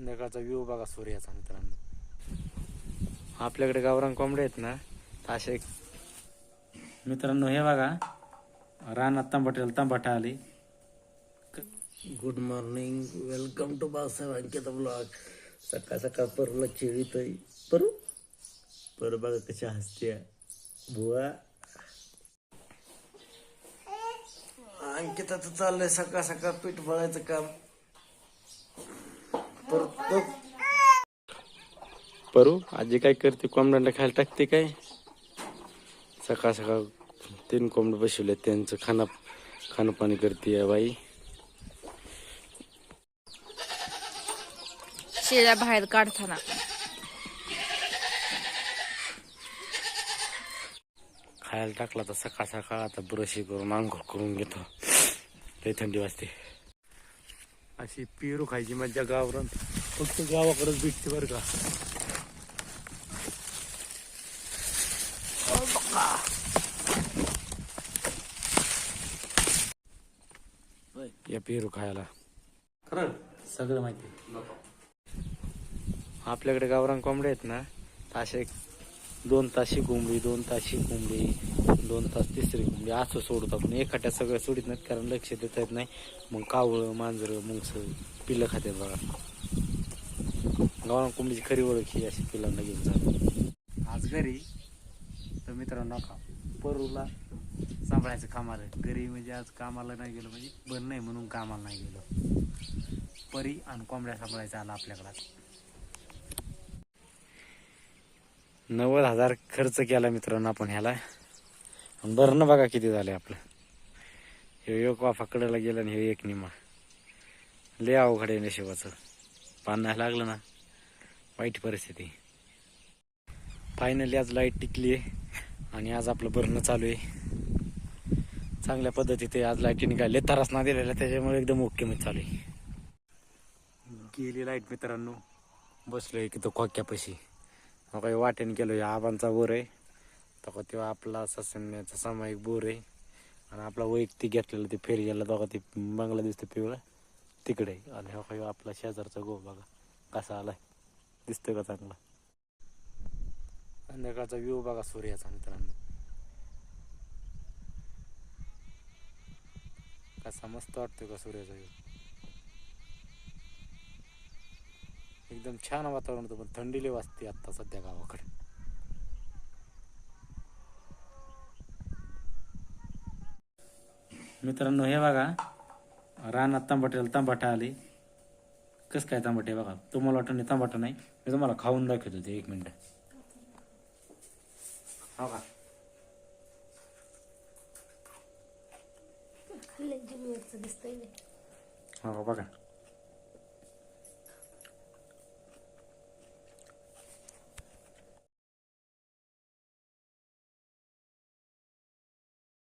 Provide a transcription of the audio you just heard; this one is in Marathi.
संध्याकाळचा व्ह्यू बघा सूर्याचा मित्रांनो. आपल्याकडे गावरान कोंबडे आहेत ना असे मित्रांनो हे बघा. रानात तांबाट्याला तंबाटा आली. Good morning welcome to Balasaheb Ankita vlog सकाळ सकाळ परूला चिळीत परू? पर बघा कशा हसते. बुवा. अंकिताचं चाललंय सकाळ सकाळ पीठ मळायचं काम. परू आजी काय करते? कोंबड्यांना खायला टाकते काय? सकाळ सकाळ तीन कोंबडे बसवले त्यांचं खाना खाणं पाणी करते बाई. शेळ्या बाहेर काढताना. खायला टाकला तर सकाळ सकाळ आता ब्रशी करून आंघोळ करून घेतो. लई थंडी वाजते. अशी पेरू खायची मज्जा गावरान. फक्त गावाकडेच भेटते बरं का. या पेरू खायला. खरं सगळं माहिती आपल्याकडे गावरान कोंबडे आहेत ना असे दोन ताशी कोंबडी दोन ताशी कोंबडी दोन तास तिसरी कोंबडी असं सोडतो आपण. एखाद्या सगळं सोडित नाहीत कारण लक्ष देता येत नाही. मग कावळं मांजरं मुंगस पिल्लं खातात बघा. गावरान कोंबडीची खरी ओळख ही अशी पिल्लांना घेऊन जातो. आज घरी तर मित्रांनो का परूला सांभाळायचं कामाला. घरी म्हणजे आज कामाला नाही गेलो म्हणजे बंद नाही म्हणून कामाला नाही गेलो. परी आणि कोंबड्या सांभाळायचा आला आपल्याकडे. नव्वद हजार खर्च केला मित्रांनो आपण ह्याला. आणि भरणं बघा किती झाले आपलं. हे एक वाफा कडेला गेला आणि हे एक निमा लय अवघड आहे नशिबाचं. पान नाही लागलं ना. वाईट परिस्थिती. फायनली आज लाइट टिकली आहे आणि आज आपलं भरणं चालू आहे. चांगल्या पद्धतीत आज लाईटी निघाले. तरास ना दिलेला त्याच्यामुळे एकदम ओके मी चालू आहे. गेली लाइट मित्रांनो. बसलोय की तो खोक्यापाशी. मग काही वाटेने गेलो या आबांचा बोर आहे. तो तेव्हा आपला ससन्याचा सामायिक बोर आहे. आणि आपला वैयक्तिक घेतलेला ते फेरी गेला तो ते बंगला दिसतो पिवळा. तिकडे आणि हा काही आपला शेजारचा गो बघा. कसा आलाय. दिसतोय का चांगला? संध्याकाळचा व्ह्यू बघा सूर्याचा मित्रांनो. कसा मस्त वाटतोय का सूर्याचा व्ह्यू? एकदम छान वातावरण होतं पण थंडीले वाजते आता सध्या गावाकडे. मित्रांनो हे बघा रानात तांबाट्याला तांबाटा आली. कस काय तांबाटे बघा. तुम्हाला वाटत नाही तांबाटा नाही. मी तुम्हाला खाऊन दाखवतो ते एक मिनिट. हो का? हो बघा.